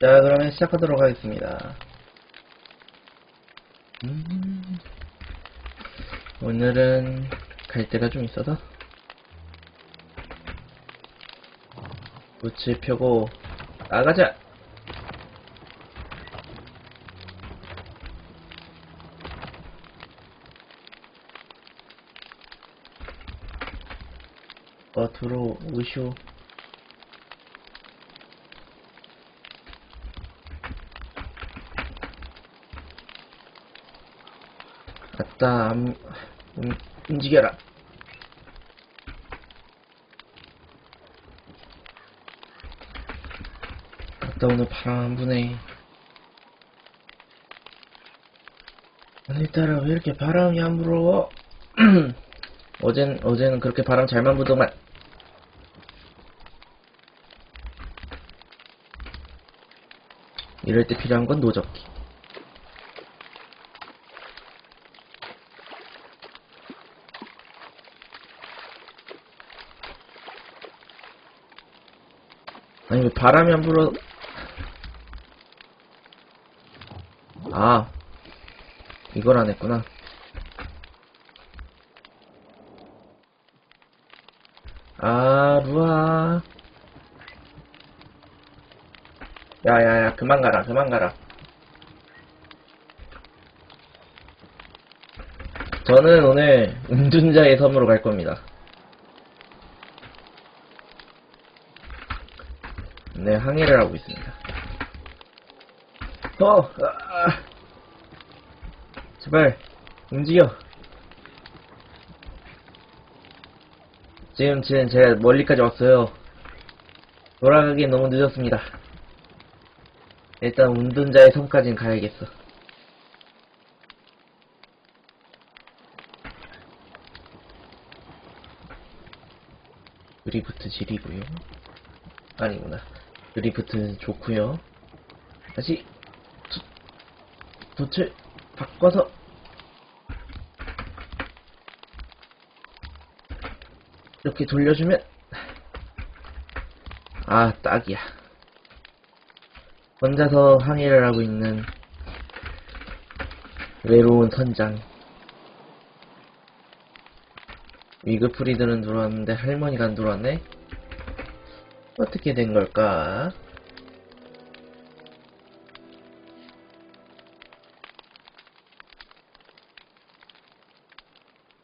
자, 그러면 시작하도록 하겠습니다. 음, 오늘은 갈 데가 좀 있어서 부츠 펴고 나가자. 어, 들어오쇼. 아 따, 음, 음, 움직여라. 아따, 오늘 바람 안 부네. 오늘따라 왜 이렇게 바람이 안 불어? 어젠, 어제는 그렇게 바람 잘만 부더만. 이럴 때 필요한 건 노적기. 아니 왜 바람이 안 불어? 아. 이걸 안 했구나. 아 루아. 야야야 그만 가라 그만 가라. 저는 오늘 운둔자의 섬으로 갈 겁니다 네, 항해를 하고 있습니다. 어, 아, 제발, 움직여. 지금, 지금 제가 멀리까지 왔어요. 돌아가기엔 너무 늦었습니다. 일단 운전자의 섬까지는 가야겠어. 드리프트 질이고요. 아니구나. 드리프트 좋고요. 다시 도, 도출 바꿔서 이렇게 돌려주면 아 딱이야. 혼자서 항해를 하고 있는 외로운 선장. 위그프리드는 들어왔는데 할머니가 안 들어왔네. 어떻게 된 걸까?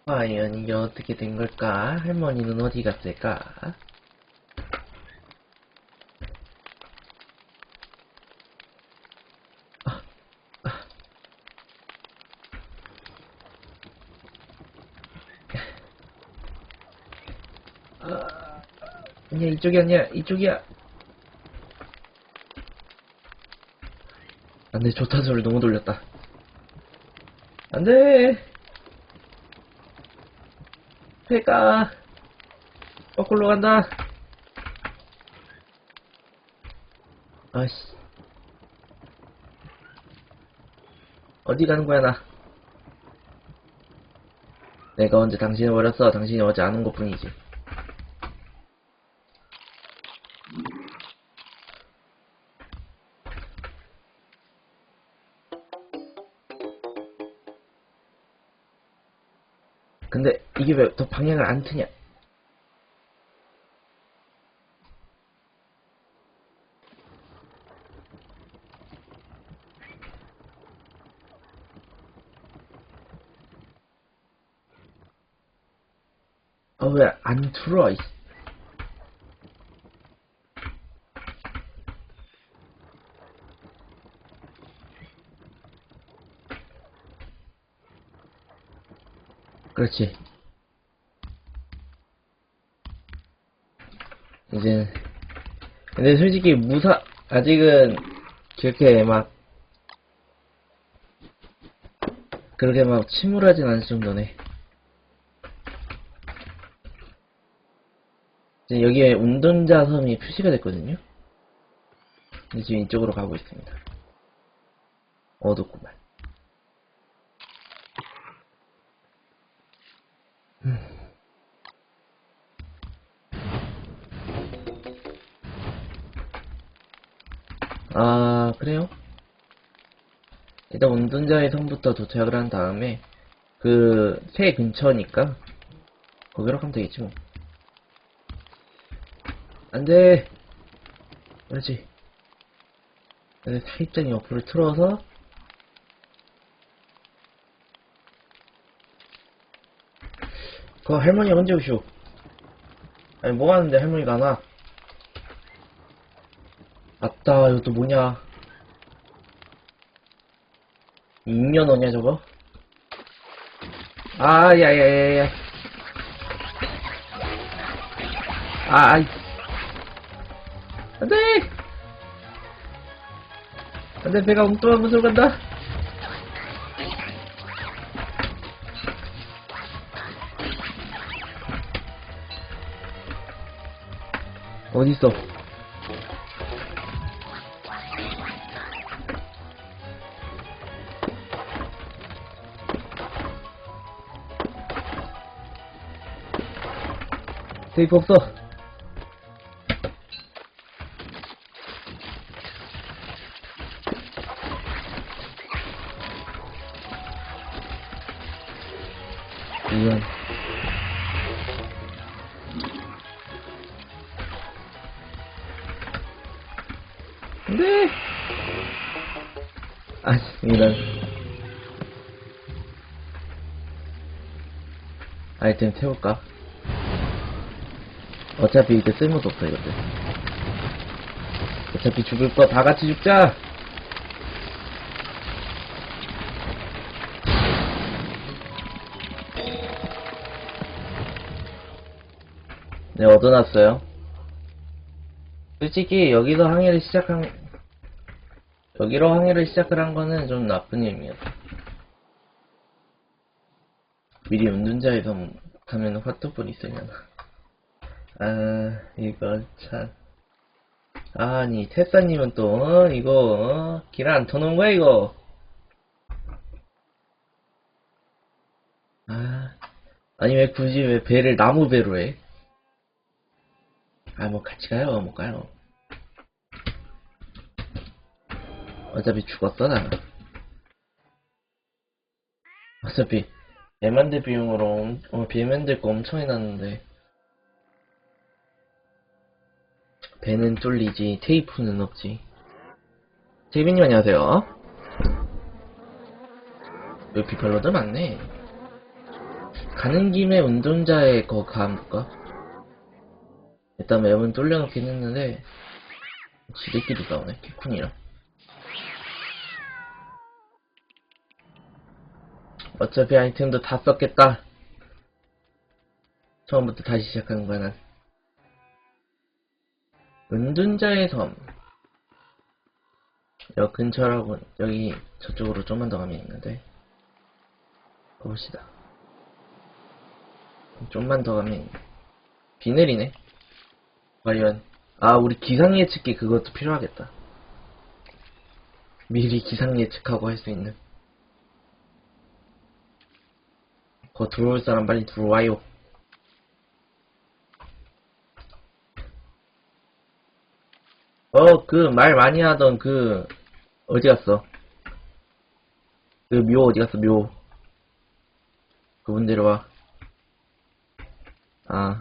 과연 이게 어떻게 된 걸까? 할머니는 어디 갔을까? 아, 아. 아, 아니야 이쪽이 아니야. 이쪽이야. 안돼. 조타소를 너무 돌렸다. 안돼. 배가. 거꾸로 간다. 아씨. 어디 가는 거야 나? 내가 언제 당신을 버렸어? 당신이 안온것 뿐이지 근데 이게 왜 더 방향을 안 트냐? 어, 왜 안 들어? 이 그렇지. 이제, 근데 솔직히 무사, 아직은 그렇게 막, 그렇게 막 침울하진 않을 정도네. 이제 여기에 운전자 섬이 표시가 됐거든요. 근데 지금 이쪽으로 가고 있습니다. 어둡구만. 아, 그래요? 일단 운전자의 섬부터 도착을 한 다음에, 그, 새 근처니까, 거기로 가면 되겠지, 뭐. 안 돼! 그렇지. 근데 사입장이 옆으로 틀어서, 그 할머니 언제 오시오? 아니, 뭐 하는데 할머니가 안 와? 맞다, 이것도 뭐냐. 인연어냐, 저거? 아, 야, 야, 야, 야. 아, 아이. 안 돼! 안 돼, 배가 엉뚱한 곳으로 간다. 어딨어? 테이프 없어. 이건 네. 아, 이런. 아이템 태울까? 어차피 이제 쓸모도 없어, 이것들. 어차피 죽을 거 다 같이 죽자! 네, 얻어놨어요. 솔직히, 여기서 항해를 시작한, 여기로 항해를 시작을 한 거는 좀 나쁜 의미였다. 미리 운전자의 섬 가면 화투불이 있으려나. 아, 이거 참. 아니, 테사님은 또, 어, 이거, 어, 길안 터놓은 거야, 이거? 아, 아니, 왜 굳이 왜 배를 나무 배로 해? 아, 뭐, 같이 가요, 못 가요. 어차피 죽었어, 나. 어차피, 배 만들 비용으로, 엄- 어, 배 만들 거 엄청 해놨는데. 배는 뚫리지, 테이프는 없지. 재빈님 안녕하세요. 여기 비팔로들 많네. 가는 김에 운전자의 거 가볼까? 일단 맵은 뚫려놓긴 했는데, 지들끼리 싸우네, 개쿤이랑. 어차피 아이템도 다 썼겠다. 처음부터 다시 시작하는 거야, 난. 은둔자의 섬. 여 근처라고, 여기 저쪽으로 좀만 더 가면 있는데. 가봅시다. 좀만 더 가면. 비 내리네. 과연, 아, 우리 기상 예측기 그것도 필요하겠다. 미리 기상 예측하고 할 수 있는. 거 들어올 사람 빨리 들어와요. 어, 그 말 많이 하던 그 어디 갔어? 그 묘 어디 갔어? 묘. 그분 데려와. 아,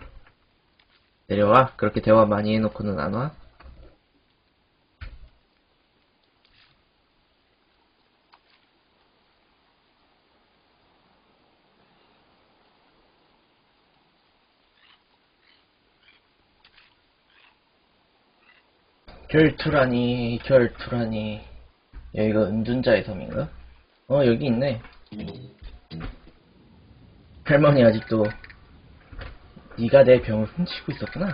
내려와? 그렇게 대화 많이 해놓고는 안 와? 결투라니, 결투라니. 여기가 은둔자의 섬인가? 어, 여기 있네. 할머니 아직도 네가 내 병을 훔치고 있었구나.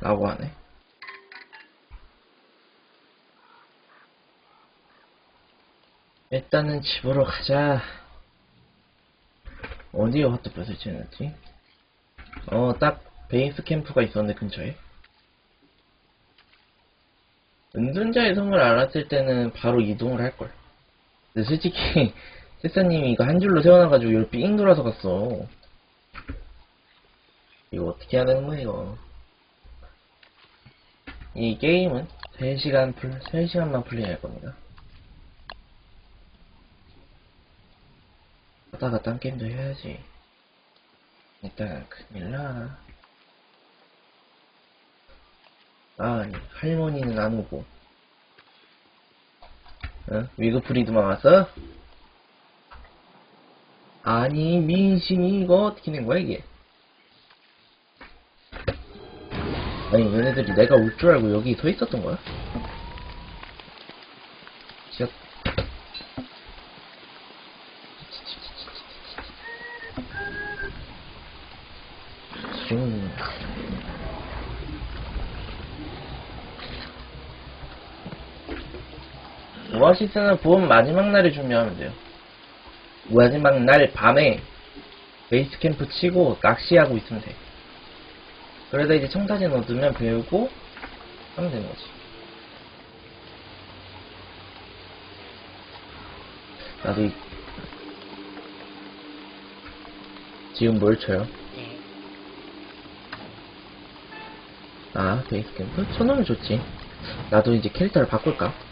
라고 하네. 일단은 집으로 가자. 어디에 핫도그를 지냈지? 어, 딱 베이스 캠프가 있었는데 근처에. 은둔자의 성을 알았을 때는 바로 이동을 할걸. 근데 솔직히, 세사님이 이거 한 줄로 세워놔가지고 여기 삥 돌아서 갔어. 이거 어떻게 거야, 이거. 이 게임은 3시간 플, 3시간만 플레이할 겁니다. 하다가 딴 게임도 해야지. 일단 큰일나. 아니, 할머니는 안 오고. 어? 위그프리드만 왔어? 아니, 민심이 이거 어떻게 된 거야, 이게? 아니, 얘네들이 내가 올 줄 알고 여기 서 있었던 거야? 좀. 오아시스는 봄 마지막 날에 준비하면 돼요. 마지막 날 밤에 베이스 캠프 치고 낚시하고 있으면 돼. 그러다 이제 청사진 얻으면 배우고 하면 되는 거지. 나도 이... 지금 뭘 쳐요? 네. 아, 베이스 캠프? 쳐놓으면 좋지. 나도 이제 캐릭터를 바꿀까?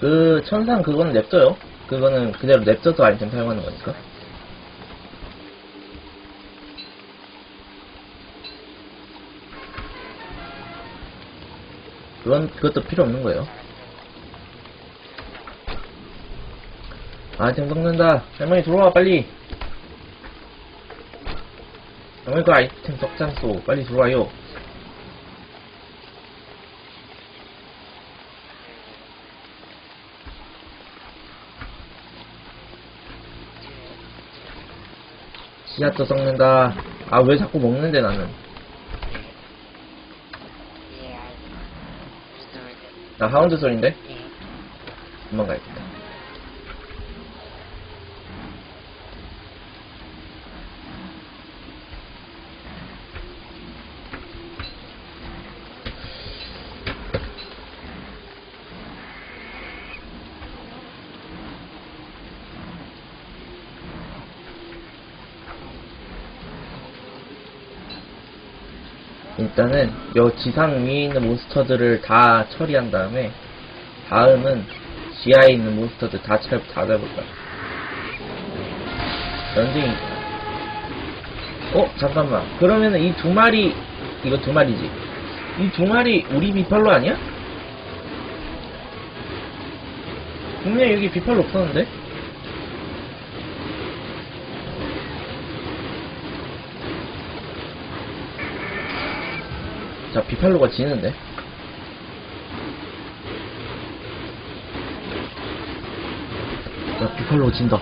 그, 천상 그거는 냅둬요. 그거는 그대로 냅둬도 아이템 사용하는 거니까. 그건, 그것도 필요 없는 거예요. 아이템 섞는다. 할머니 들어와, 빨리. 할머니 그 아이템 썩장소. 빨리 들어와요. 씨앗도 썩는다. 아, 왜 자꾸 먹는데, 나는. 예? 나 하운드? 예. 도망가야겠다. 일단은 요 지상 위에 있는 몬스터들을 다 처리한 다음에 다음은 지하에 있는 몬스터들 다 차, 다 잡을 거야. 연쟁이. 어, 잠깐만. 그러면은 이 두 마리, 이거 두 마리지. 이 두 마리 우리 비팔로 아니야? 분명 여기 비팔로 없었는데? 자, 비팔로가 지는데? 자, 비팔로 진다.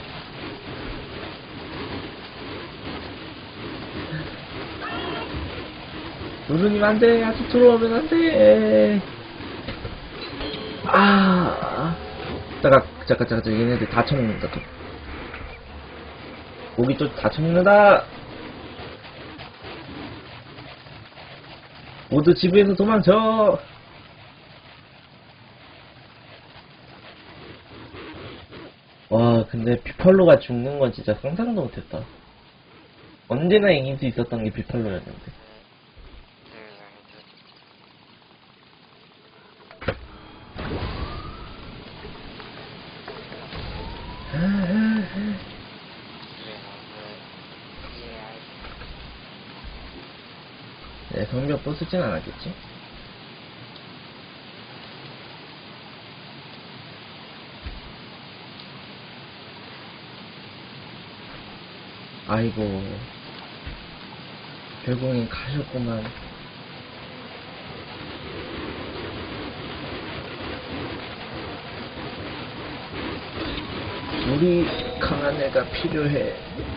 누르님 안 돼. 아직 들어오면 안 돼. 아. 잠깐, 잠깐, 잠깐. 얘네들 다 쳐먹는다, 또. 고기 또 다 쳐먹는다. 모두 집에서 도망쳐. 와, 근데 비팔로가 죽는 건 진짜 상상도 못했다. 언제나 이길 수 있었던 게 비팔로였는데. 네, 부수진 않았겠지? 아이고, 결국엔 가셨구만. 우리 강한 애가 필요해.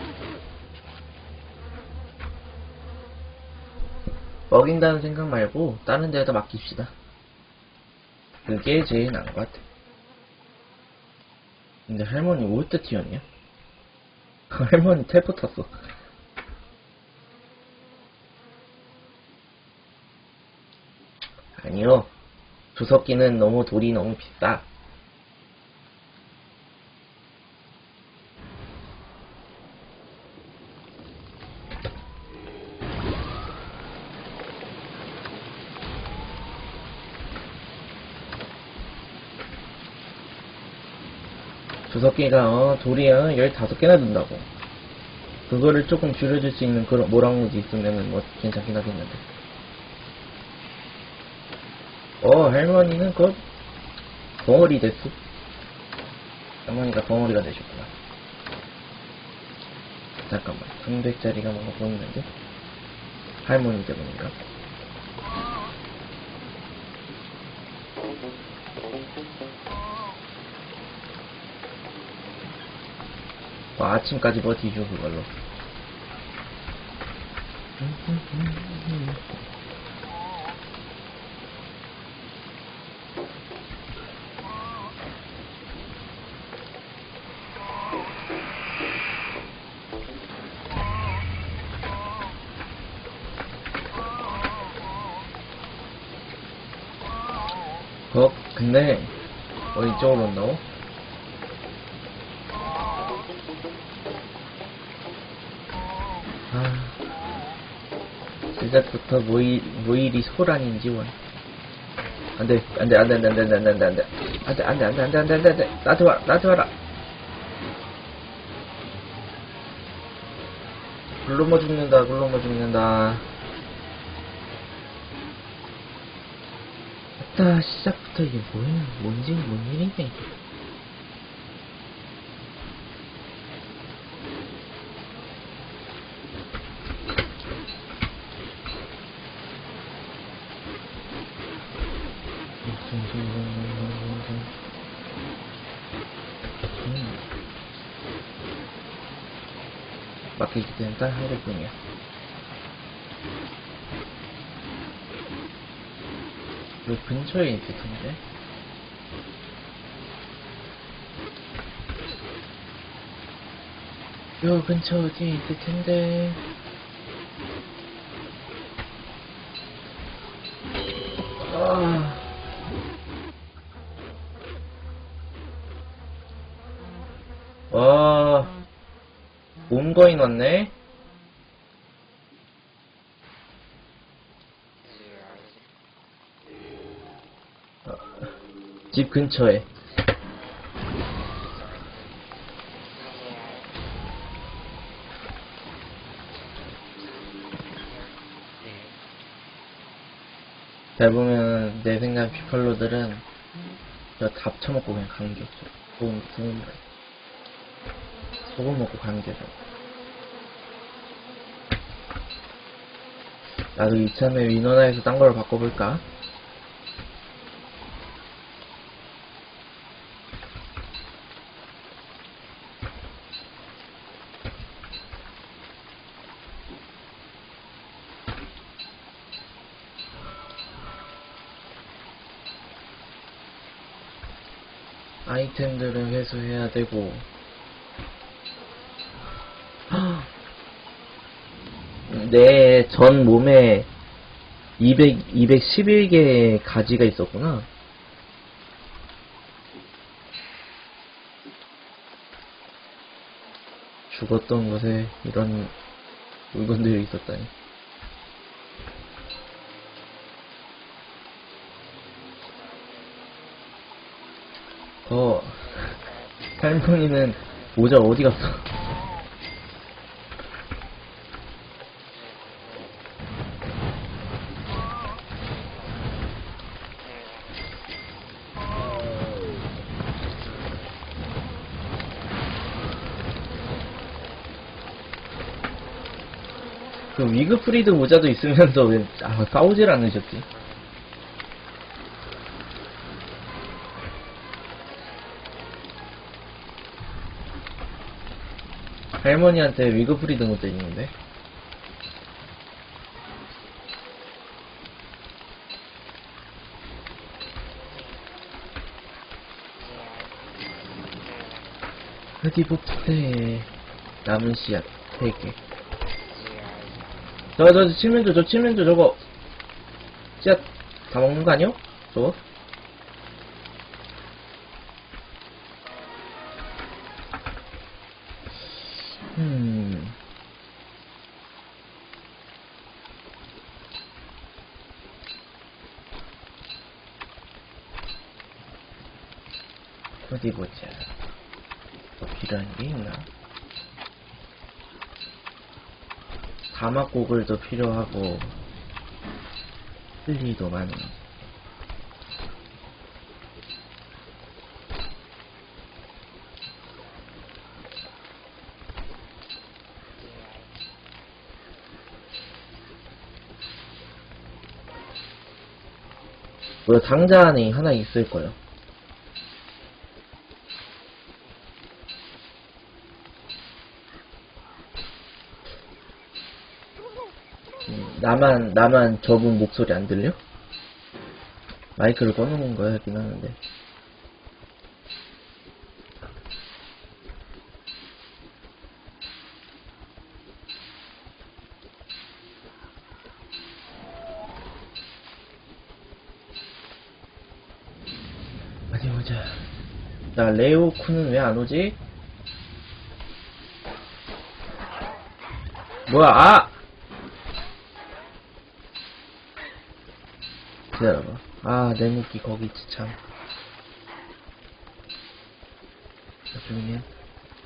먹인다는 생각 말고 다른 데에다 맡깁시다. 그게 제일 나은 것 같아. 근데 할머니 올때 튀었냐? 할머니 텔포 탔어. 아니요. 주석기는 너무 돌이 너무 비싸. 주석기가 어, 돌이 어, 15개나 든다고. 그거를 조금 줄여줄 수 있는 그런 모랑무지 있으면은 뭐 괜찮긴 하겠는데. 어, 할머니는 그 벙어리 됐어. 할머니가 벙어리가 되셨구나. 잠깐만, 300짜리가 뭔가 보이는데? 할머니 때문인가? 아침까지 버티죠, 그걸로. 어, 근데, 어, 이쪽으로 온다고? 시작부터 모이, 모일이 소란인 지 원. 안 돼, 안 돼, 안 돼, 안 돼, 안 돼, 안 돼, 안 돼, 안 돼, 안 돼, 안 돼, 안 돼, 안 돼, 안 돼, 안 돼, 안 돼, 나한테 와라, 나한테 와라. 굴러머 죽는다, 굴러머 죽는다. 아따, 시작부터 이게 뭐야, 뭔지, 뭔 일이냐, 이게. parte que tiene de economía. 그 근처에 있을 텐데. 요 근처 어디에 있을 텐데. 몸거인 왔네? 어, 집 근처에. 잘 보면 내 생각 피컬로들은 저답 처먹고 그냥 가는 게 없어. 소금, 소금, 소금 먹고 가는 게 더. 나도 이참에 위너나에서 딴 걸로 바꿔볼까? 아이템들은 회수해야 되고 내 전 몸에 200, 211개의 가지가 있었구나. 죽었던 곳에 이런 물건들이 있었다니. 어, 할머니는 모자 어디 갔어? 그 위그프리드 모자도 있으면서 왜 아, 싸우질 않으셨지? 할머니한테 위그프리드 모자 있는데 흑이복대 남은 씨앗 3개 저, 저, 칠면조, 저 칠면조 저거, 씨앗 다 먹는 거 아니요? 저거? 사막고글도 필요하고 흘리도 많이 그 상자 안에 하나 있을 거예요. 음, 나만 나만 저분 목소리 안 들려? 마이크를 꺼놓은 거야긴 하는데. 어디 보자. 나 레오쿠는 왜안 오지? 뭐야, 아! 기다려봐. 아, 내 무기 거기 있지, 참. 나중에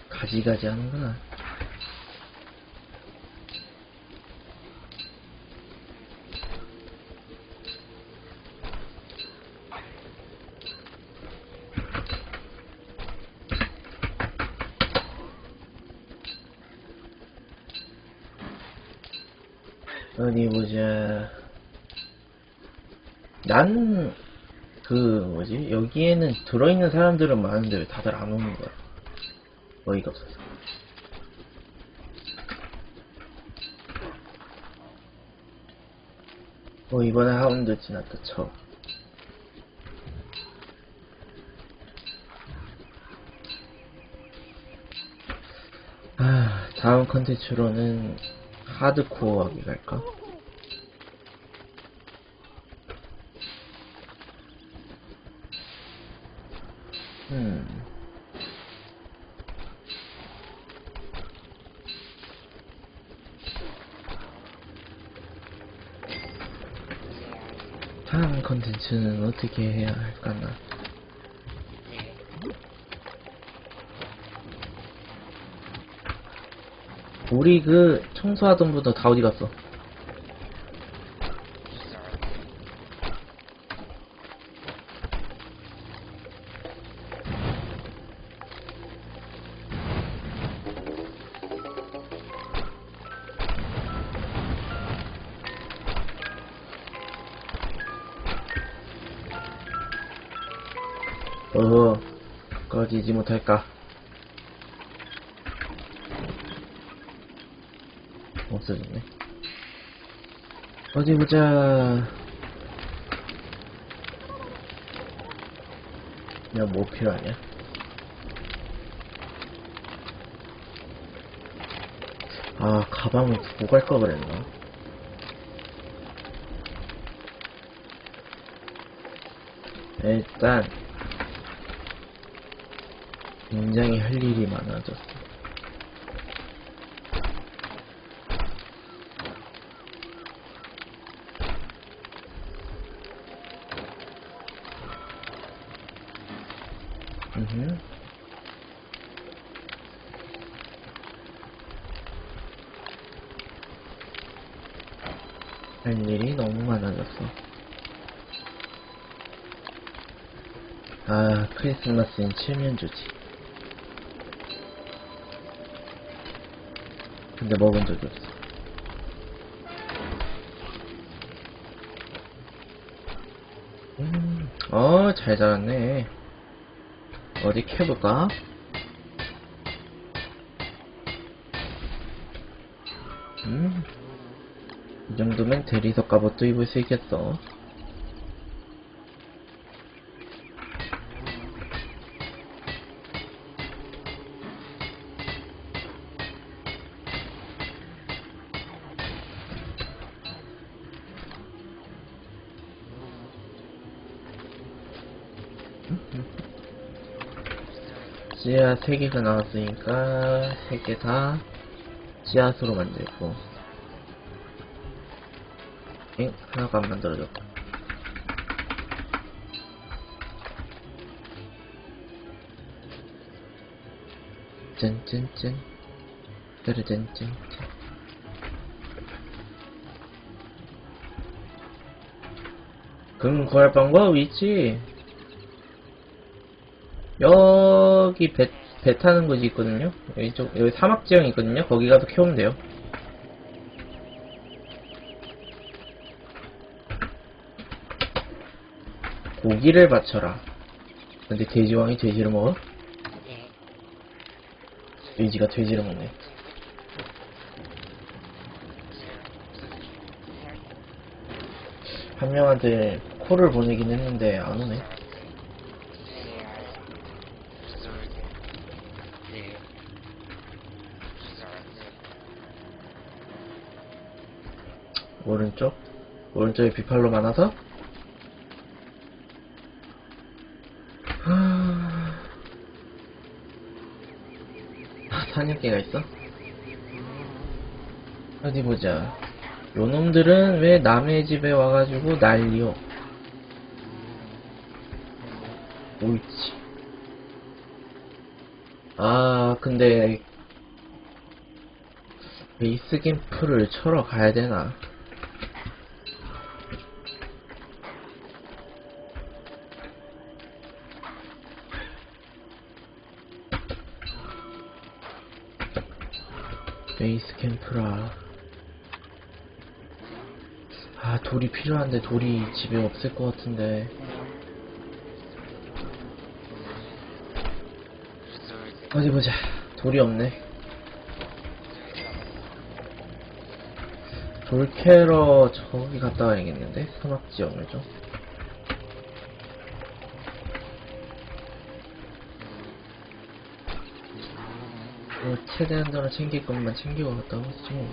가지가지 하는구나. 어디 보자. 난, 그, 뭐지, 여기에는 들어있는 사람들은 많은데 왜 다들 안 오는 거야? 어이가 없어서. 어, 이번에 하운드 지났다, 쳐. 아, 다음 컨텐츠로는 하드코어 하기 갈까? 음. 컨텐츠는 어떻게 해야 할까나? 우리 그 청소하던 분들 다 어디 갔어? 못할까? 없어졌네. 어디 보자. 야, 뭐 필요하냐? 아, 가방을 두고 갈 걸 그랬나? 일단, 굉장히 할 일이 많아졌어. 음흠. 할 일이 너무 많아졌어. 아, 크리스마스엔 칠면조지. 근데 먹은 적이 없어. 음, 어, 잘 자랐네. 어디 캐볼까? 음, 이 정도면 대리석 갑옷도 입을 수 있겠어. 지하 3개가 나왔으니까 3개 다 지하수로 만들고 엥? 하나가 안 만들어졌다 짠짠짠. 따르짠짠짠. 금 구할 방법 있지. 여 기 배, 배 타는 곳이 있거든요. 여기 쪽, 여기 사막 지형이 있거든요. 거기 가서 키우면 돼요. 고기를 바쳐라. 근데 돼지왕이 돼지를 먹어? 네. 돼지가 돼지를 먹네. 한 명한테 콜을 보내긴 했는데 안 오네. 오른쪽? 오른쪽에 비팔로 많아서? 하... 아, 사냥개가 있어? 어디 보자. 요 놈들은 왜 남의 집에 와가지고 난리요? 옳지. 아, 근데, 베이스 캠프를 쳐러 가야 되나? 캠프라. 아, 돌이 필요한데 돌이 집에 없을 것 같은데. 어디 보자. 돌이 없네. 돌 캐러 저기 갔다 와야겠는데? 사막지역을 좀. 최대한 더러 챙길 것만 챙기고 갔다 오지 뭐.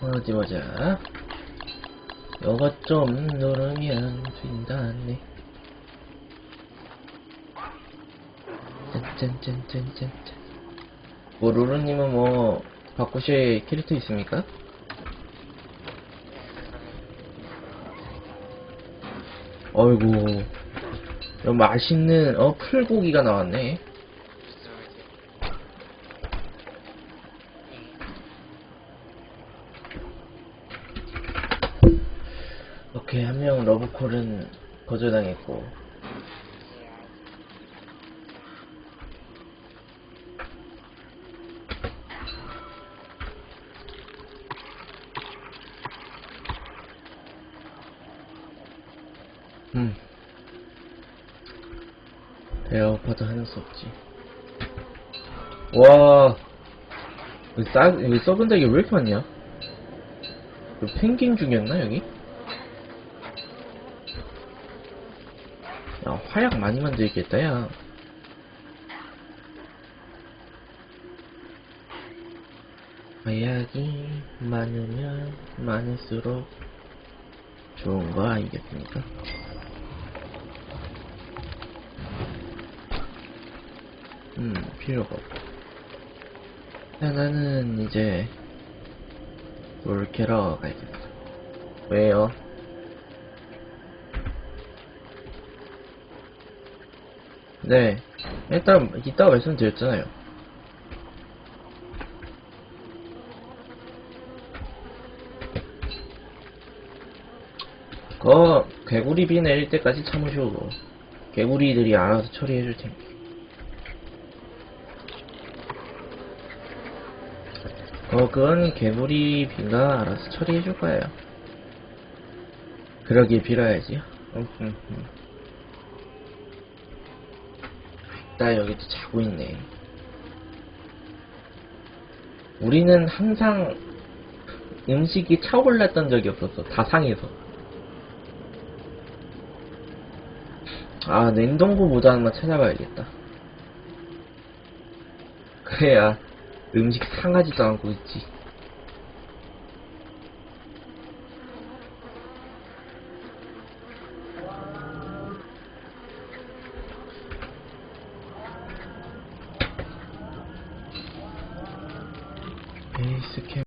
어디 보자. 요것 좀 누르면 된다네. 짠짠짠짠짠짠. 뭐, 루루님은 뭐, 바꾸실 캐릭터 있습니까? 어이구. 요 맛있는, 어, 풀고기가 나왔네. 오케이, 한 명 러브콜은 거절당했고. 음. 고파도 하는 수 없지. 와. 여기 싸, 여기 썩은 닭이 왜 이렇게 많냐? 이거 펭귄 중이었나, 여기? 야, 화약 많이 만들겠다, 야. 화약이 많으면 많을수록 좋은 거 아니겠습니까? 음, 필요가 없고. 야, 나는 이제, 뭘 캐러 가야겠다. 왜요? 네. 일단, 이따가 말씀드렸잖아요. 그거, 개구리 비 내릴 때까지 참으시고, 개구리들이 알아서 처리해줄 테니까. 어, 그건 개구리 비가 알아서 처리해줄 거예요. 그러길 빌어야지. 나 여기 또 자고 있네. 우리는 항상 음식이 차올랐던 적이 없었어. 다 상해서. 아, 냉동고 모드 하나만 찾아봐야겠다. 그래야 음식 상하지도 않고 있지.